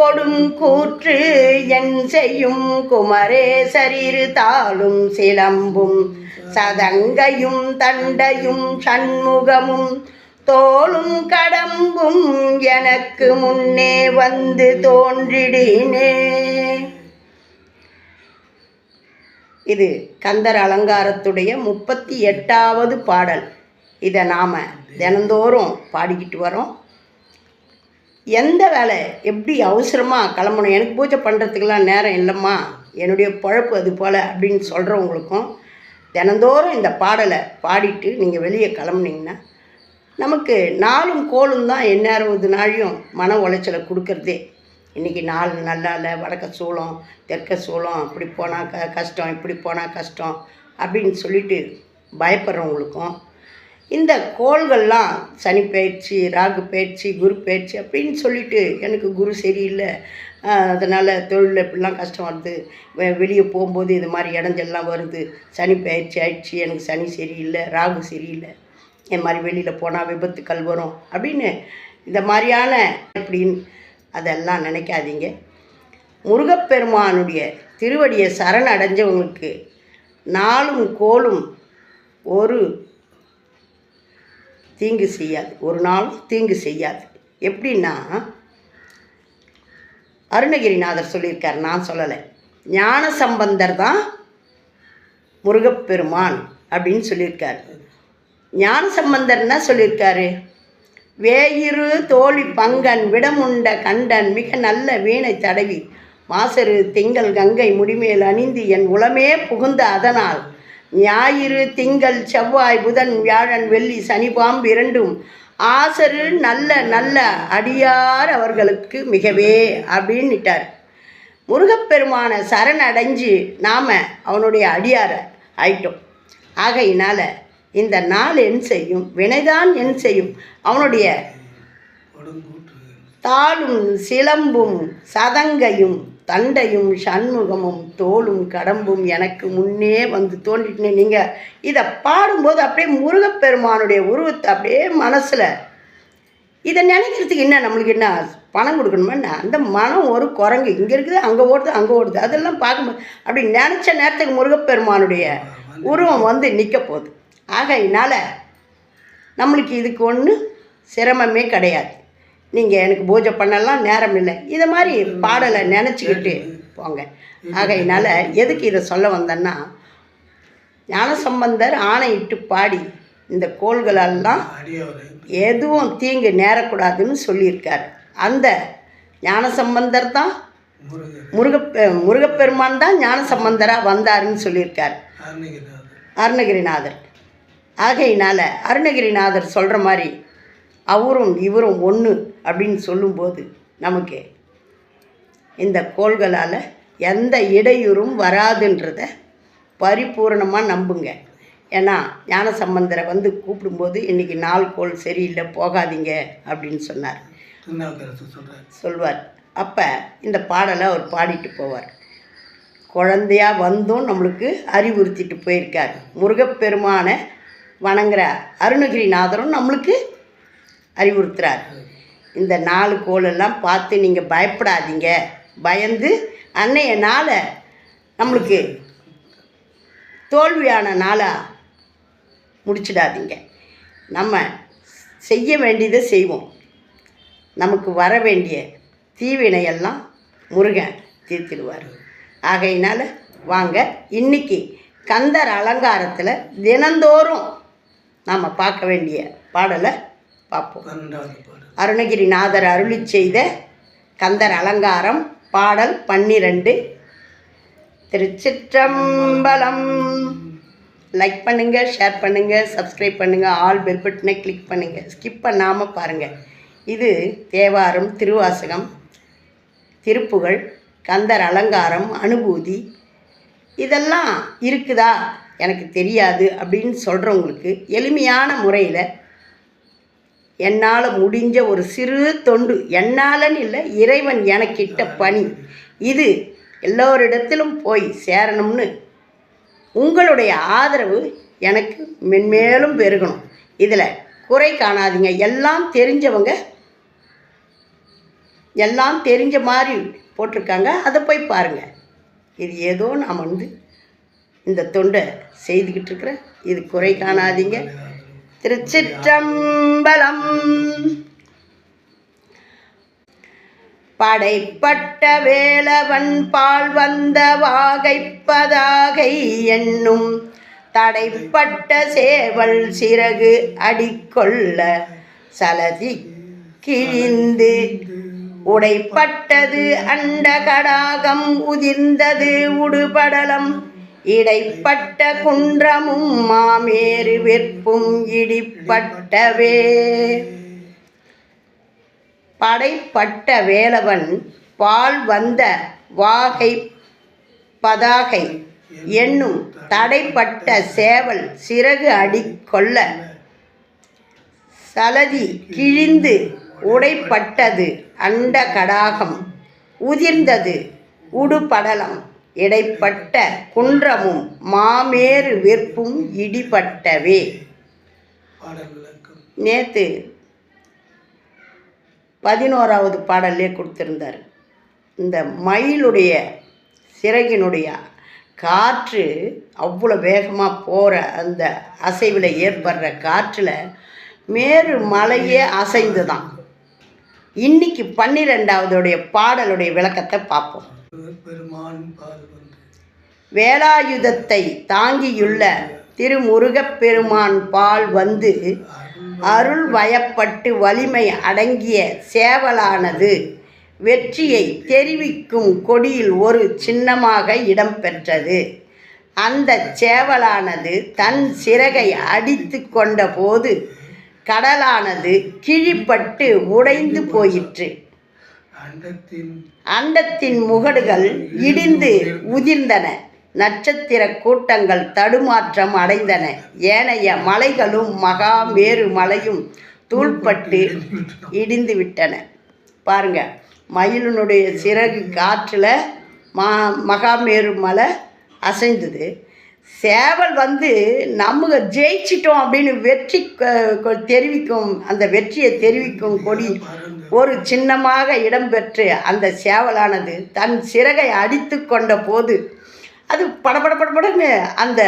கொடும் கூற்று என் செய்யும் குமரேசரிரு தாளும் சிலம்பும். சதங்கையும் தண்டையும் சண்முகமும் தோளும் கடம்பும் எனக்கு முன்னே வந்து தோன்றிடினே. இது கந்தர் அலங்காரத்துடைய முப்பத்தி எட்டாவது பாடல். இதை நாம் தினந்தோறும் பாடிக்கிட்டு வரோம். எந்த வேலை? எப்படி அவசரமாக கிளம்பணும்? எனக்கு பூஜை பண்ணுறதுக்கெல்லாம் நேரம் இல்லைம்மா. என்னுடைய பொழப்பு அது போல் அப்படின்னு சொல்கிறவங்களுக்கும் தினந்தோறும் இந்த பாடலை பாடிட்டு நீங்கள் வெளியே கிளம்புனீங்கன்னா நமக்கு நாளும் கோளும் தான் எந்நேரம் நாளையும் மன உளைச்சலை கொடுக்கறதே. இன்றைக்கி நாள் நல்லா இல்லை வடக்க சூளம் தெற்க சூளம் அப்படி போனால் க கஷ்டம் இப்படி போனால் கஷ்டம் அப்படின்னு சொல்லிட்டு பயப்படுறவங்களுக்கும் இந்த கோள்கள்லாம் சனி பயிற்சி ராகு பயிற்சி குரு பயிற்சி அப்படின்னு சொல்லிட்டு எனக்கு குரு சரியில்லை. அதனால் தொழிலில் இப்படிலாம் கஷ்டம் வருது. வெ- வெளியே போகும்போது இது மாதிரி இடைஞ்சல்லாம் வருது. சனி பயிற்சி ஆயிடுச்சு எனக்கு சனி சரியில்லை ராகு சரியில்லை. இந்த மாதிரி வெளியில் போனால் விபத்துக்கள் வரும் அப்படின்னு இந்த மாதிரியான அப்படின்னு அதெல்லாம் நினைக்காதீங்க. முருகப்பெருமானுடைய திருவடியை சரண் அடைஞ்சவங்களுக்கு நாளும் கோலும் ஒரு தீங்கு செய்யாது. ஒரு நாள் தீங்கு செய்யாது. எப்படின்னா அருணகிரிநாதர் சொல்லியிருக்கார் நான் சொல்லலை. ஞான சம்பந்தர் தான் முருகப்பெருமான் அப்படின்னு சொல்லியிருக்கார். ஞான சம்பந்தர் என்ன சொல்லியிருக்காரு? வேயிரு தோழி பங்கன் விடமுண்ட கண்டன் மிக நல்ல வீணை தடவி மாசரு திங்கள் கங்கை முடிமேல் அணிந்து என் உளமே புகுந்த அதனால் ஞாயிறு திங்கள் செவ்வாய் புதன் வியாழன் வெள்ளி சனி பாம்பு இரண்டும் ஆசரு நல்ல நல்ல அடியார் அவர்களுக்கு மிகவே அப்படின்னுட்டார். முருகப்பெருமான சரணடைஞ்சு நாம் அவனுடைய அடியார ஆயிட்டோம். ஆகையினால இந்த நாள் என் செய்யும் வினைதான் என் செய்யும் அவனுடைய தாளும் சிலம்பும் சதங்கையும் தண்டையும் சண்முகமும் தோளும் கடம்பும் எனக்கு முன்னே வந்து தோன்றிட்டுன்னு நீங்கள் இதை பாடும்போது அப்படியே முருகப்பெருமானுடைய உருவத்தை அப்படியே மனசில் இதை நினைக்கிறதுக்கு என்ன நம்மளுக்கு என்ன பணம் கொடுக்கணுமா அந்த மனம் ஒரு குரங்கு. இங்கே இருக்குது அங்கே ஓடுது அங்கே ஓடுது. அதெல்லாம் பார்க்கும்போது அப்படி நினச்ச நேரத்துக்கு முருகப்பெருமானுடைய உருவம் வந்து நிற்க போகுது. ஆகையினால் நம்மளுக்கு இதுக்கு ஒன்று சிரமமே கிடையாது. நீங்கள் எனக்கு பூஜை பண்ணலாம் நேரம் இல்லை. இதை மாதிரி பாடலை நினச்சிக்கிட்டு போங்க. ஆகையினால எதுக்கு இதை சொல்ல வந்தேன்னா ஞானசம்பந்தர் ஆணையிட்டு பாடி இந்த கோள்களெல்லாம் எதுவும் தீங்கு நேரக்கூடாதுன்னு சொல்லியிருக்காரு. அந்த ஞானசம்பந்தர் தான் முருகப்பெ முருகப்பெருமான் தான் ஞானசம்பந்தராக வந்தாருன்னு சொல்லியிருக்கார். அருணகிரிநாதர். ஆகையினால அருணகிரிநாதர் சொல்கிற மாதிரி அவரும் இவரும் ஒன்று அப்படின்னு சொல்லும்போது நமக்கு இந்த கோள்களால் எந்த இடையூறும் வராதுன்றத பரிபூரணமாக நம்புங்க. ஏன்னா ஞானசம்பந்தரை வந்து கூப்பிடும்போது இன்றைக்கி நாள் கோள் சரியில்லை போகாதீங்க அப்படின்னு சொன்னார். சொல்வார். அப்போ இந்த பாடலை அவர் பாடிட்டு போவார். குழந்தையா வந்தும் நம்மளுக்கு அறிவுறுத்திட்டு போயிருக்கார். முருகப்பெருமானை வணங்குற அருணகிரிநாதரும் நம்மளுக்கு அறிவுறுத்துறார். இந்த நாலு கோலெல்லாம் பார்த்து நீங்கள் பயப்படாதீங்க. பயந்து அன்னைய நாளை நம்மளுக்கு தோல்வியான நாளாக முடிச்சிடாதீங்க. நம்ம செய்ய வேண்டியதை செய்வோம். நமக்கு வர வேண்டிய தீவினையெல்லாம் முருகன் தீர்த்திடுவார். ஆகையினால் வாங்க இன்னைக்கு கந்தர் அலங்காரத்தில் தினந்தோறும் நாம் பார்க்க வேண்டிய பாடலை பார்ப்போம். அருணகிரிநாதர் அருளி செய்த கந்தர் அலங்காரம் பாடல் பன்னிரண்டு. திருச்சிற்றம்பலம். லைக் பண்ணுங்கள் ஷேர் பண்ணுங்கள் சப்ஸ்கிரைப் பண்ணுங்கள் ஆல் பெல் பட்டனை கிளிக் பண்ணுங்கள் ஸ்கிப் பண்ணாமல் பாருங்கள் இது தேவாரம் திருவாசகம் திருப்புகழ் கந்தர் அலங்காரம் அனுபூதி. இதெல்லாம் இருக்குதா? எனக்கு தெரியாது அப்படின்னு சொல்கிறவங்களுக்கு எளிமையான முறையில் என்னால் முடிஞ்ச ஒரு சிறு தொண்டு. என்னாலன்னு இல்லை இறைவன் எனக்கிட்ட பணி. இது எல்லோரிடத்திலும் போய் சேரணும்னு உங்களுடைய ஆதரவு எனக்கு மென்மேலும் பெருகணும். இதில் குறை காணாதீங்க. எல்லாம் தெரிஞ்சவங்க எல்லாம் தெரிஞ்ச மாதிரி போட்டிருக்காங்க. அதை போய் பாருங்கள் இது ஏதோ நான் வந்து இந்த தொண்டை செய்துக்கிட்டு இருக்கிறேன். இது குறை காணாதீங்க. திருச்சிற்றம்பலம். படைப்பட்ட வேலவன் பால் வந்த வாகைப்பதாகை என்னும் தடைப்பட்ட சேவல் சிறகு அடிக்கொள்ள சலதி கிழிந்து உடைப்பட்டது அண்ட கடாகம் உதிர்ந்தது உடுபடலம் இடைப்பட்ட குன்றமும் மாமேறு வெற்பும் இடிப்பட்டவே. படைப்பட்ட வேலவன் பால் வந்த வாகை பதாகை என்னும் தடைப்பட்ட சேவல் சிறகு அடிக்கொள்ள சலதி கிழிந்து உடைப்பட்டது அண்ட கடாகம் உதிர்ந்தது உடுபடலம். இடைப்பட்ட குன்றமும் மாமேறு வெற்பும் இடிபட்டவே. நேற்று பதினோராவது பாடல்லே கொடுத்துருந்தார். இந்த மயிலுடைய சிறகினுடைய காற்று அவ்வளோ வேகமாக போகிற அந்த அசைவில் ஏற்படுற காற்றில் மேரு மலையே அசைந்து தான் இன்னைக்கு பன்னிரெண்டாவதுடைய பாடலுடைய விளக்கத்தை பார்ப்போம். பெருமான் வேலாயுதத்தை தாங்கியுள்ள திருமுருகப் பெருமான் பால் வந்து அருள் வயப்பட்டு வலிமை அடங்கிய சேவலானது. வெற்றியை தெரிவிக்கும் கொடியில் ஒரு சின்னமாக இடம்பெற்றது அந்த சேவலானது தன் சிறகை அடித்து கொண்டபோது கடலானது கிழிப்பட்டு உடைந்து போயிற்று. அண்டத்தின் முகடுகள் இடிந்து உதிர்ந்தன. நட்சத்திர கூட்டங்கள் தடுமாற்றம் அடைந்தன. ஏனைய மலைகளும் மகா மேரு மலையும் தூள்பட்டு இடிந்து விட்டன. பாருங்க மயிலினுடைய சிறகு காற்றில் மா மகாமேரு மலை அசைந்தது. சேவல் வந்து நம்ம ஜெயிச்சிட்டோம் அப்படின்னு வெற்றி தெரிவிக்கும் அந்த வெற்றியை தெரிவிக்கும் கொடி ஒரு சின்னமாக இடம்பெற்று அந்த சேவலானது தன் சிறகை அடித்து கொண்ட போது அது படபட படபடன்னு அந்த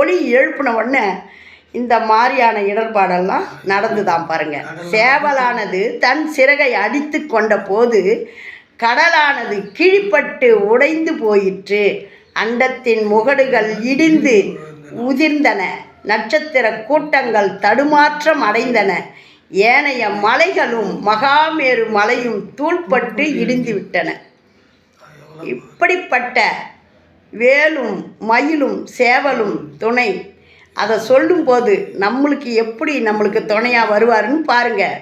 ஒளி எழுப்பின உடனே இந்த மாதிரியான இடர்பாடெல்லாம் நடந்துதான் பாருங்க. சேவலானது தன் சிறகை அடித்து கொண்ட போது கடலானது கிழிப்பட்டு உடைந்து போயிற்று. அண்டத்தின் முகடுகள் இடிந்து உதிர்ந்தன. நட்சத்திர கூட்டங்கள் தடுமாற்றம் அடைந்தன. ஏனைய மலைகளும் மகாமேரு மலையும் தூள்பட்டு இடிந்து விட்டன இப்படிப்பட்ட வேலும் மயிலும் சேவலும் துணை. அதை சொல்லும்போது நம்மளுக்கு எப்படி நம்மளுக்கு துணையாக வருவாருன்னு பாருங்க.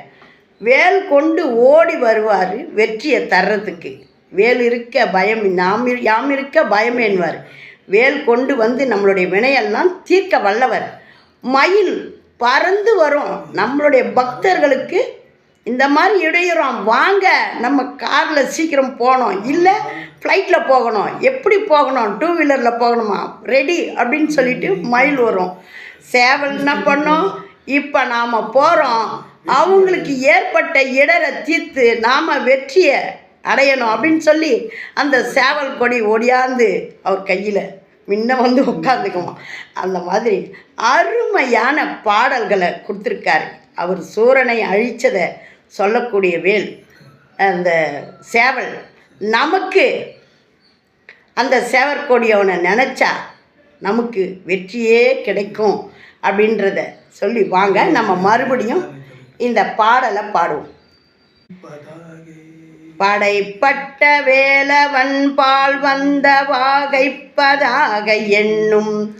வேல் கொண்டு ஓடி வருவார் வெற்றியை தர்றதுக்கு. வேல் இருக்க பயம் நாம் யாம் இருக்க பயம் என்பார். வேல் கொண்டு வந்து நம்மளுடைய வினையெல்லாம் தீர்க்க வல்லவர். மயில் பறந்து வரும். நம்மளுடைய பக்தர்களுக்கு இந்த மாதிரி இடையூறோம். வாங்க நம்ம காரில் சீக்கிரம் போகணும். இல்லை ஃப்ளைட்டில் போகணும். எப்படி போகணும்? டூ வீலரில் போகணுமா? ரெடி அப்படின்னு சொல்லிட்டு மயில் வரும். சேவல் என்ன பண்ணோம். இப்போ நாம் போகிறோம் அவங்களுக்கு ஏற்பட்ட இடரை தீர்த்து நாம் வெற்றியை அடையணும் அப்படின்னு சொல்லி அந்த சேவல் கொடி ஒடியாந்து அவர் கையில் முன்ன வந்து உட்காந்துக்குவோம் அந்த மாதிரி அருமையான பாடல்களை கொடுத்துருக்காரு. அவர் சூரனை அழித்ததை சொல்லக்கூடிய வேல் அந்த சேவல். நமக்கு அந்த சேவற்கொடியவனை நினச்சா நமக்கு வெற்றியே கிடைக்கும் அப்படின்றத சொல்லி வாங்க. நம்ம மறுபடியும் இந்த பாடலை பாடுவோம். படைப்பட்ட வேலவன் பால் வந்த வாகைப்பதாக என்னும்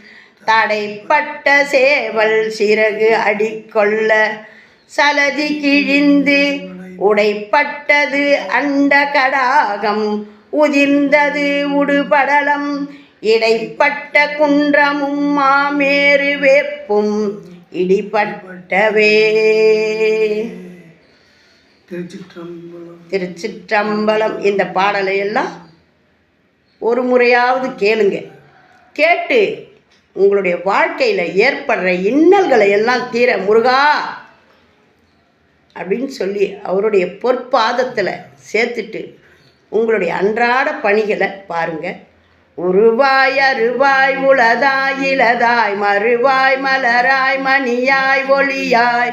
தடைப்பட்ட சேவல் சிறகு அடிக்கொள்ள சலதி கிழிந்து உடைப்பட்டது அண்ட கடாகம். உதிர்ந்தது உடுபடலம். இடைப்பட்ட குன்றமும் மாமேறு வேப்பும். இடிபட்டவே. திருச்சிற்றம்பலம். திருச்சிற்றம்பலம் இந்த பாடலை எல்லாம் ஒரு முறையாவது கேளுங்க. கேட்டு உங்களுடைய வாழ்க்கையில் ஏற்படுற இன்னல்களை எல்லாம் தீர முருகா அப்படின்னு சொல்லி அவருடைய பொற்பாதத்தில் சேர்த்துட்டு உங்களுடைய அன்றாட பணிகளை பாருங்க. உருவாய் அருவாய் உளதாய் இளதாய் மறுவாய் மலராய் மணியாய் ஒளியாய்